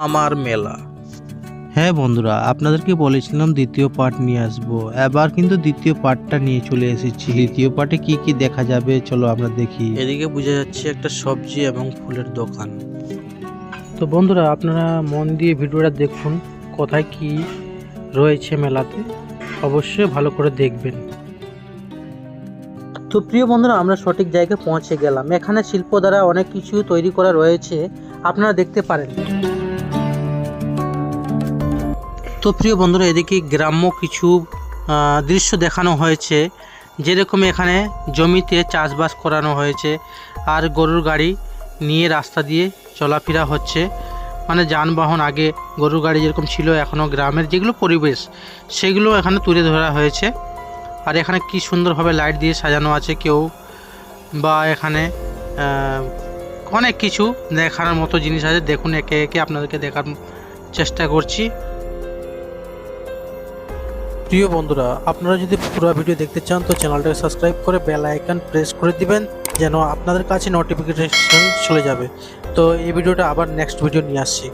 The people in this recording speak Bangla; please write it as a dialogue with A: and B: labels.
A: আমার মেলা।
B: হ্যাঁ বন্ধুরা আপনাদেরকে বলেছিলাম দ্বিতীয় পার্ট নিয়ে আসব। এবার কিন্তু দ্বিতীয় পার্টটা নিয়ে চলে এসেছি। দ্বিতীয় পার্টে কি কি দেখা যাবে চলো আমরা দেখি।
A: এদিকে বোঝা যাচ্ছে একটা সবজি এবং ফুলের দোকান।
C: তো বন্ধুরা আপনারা মন দিয়ে ভিডিওটা দেখুন কোথায় কি রয়েছে মেলাতে। অবশ্যই ভালো করে দেখবেন। তো প্রিয় বন্ধুরা আমরা সঠিক জায়গায় পৌঁছে গেলাম। এখানে শিল্প দ্বারা অনেক কিছু তৈরি করা রয়েছে। আপনারা দেখতে পারেন। তো প্রিয় বন্ধুরা, এদিকে গ্রাম্য কিছু দৃশ্য দেখানো হয়েছে। যেরকম এখানে জমিতে চাষবাস করানো হয়েছে আর গরুর গাড়ি নিয়ে রাস্তা দিয়ে চলাফেরা হচ্ছে। মানে যানবাহন আগে গরুর গাড়ি যেরকম ছিল এখনও গ্রামের যেগুলো পরিবেশ, সেগুলো এখানে তুলে ধরা হয়েছে। আর এখানে কি সুন্দরভাবে লাইট দিয়ে সাজানো আছে কেউ বা এখানে অনেক কিছু দেখানোর মতো জিনিস আছে। দেখুন, একে একে আপনাদেরকে দেখার চেষ্টা করছি। প্রিয় বন্ধুরা, আপনারা যদি পুরো ভিডিও দেখতে চান, তো চ্যানেলটাকে সাবস্ক্রাইব করে বেল আইকন প্রেস করে দিবেন, যেন আপনাদের কাছে নোটিফিকেশন চলে যাবে। তো এই ভিডিওটা আবার নেক্সট ভিডিও নিয়ে আসছি।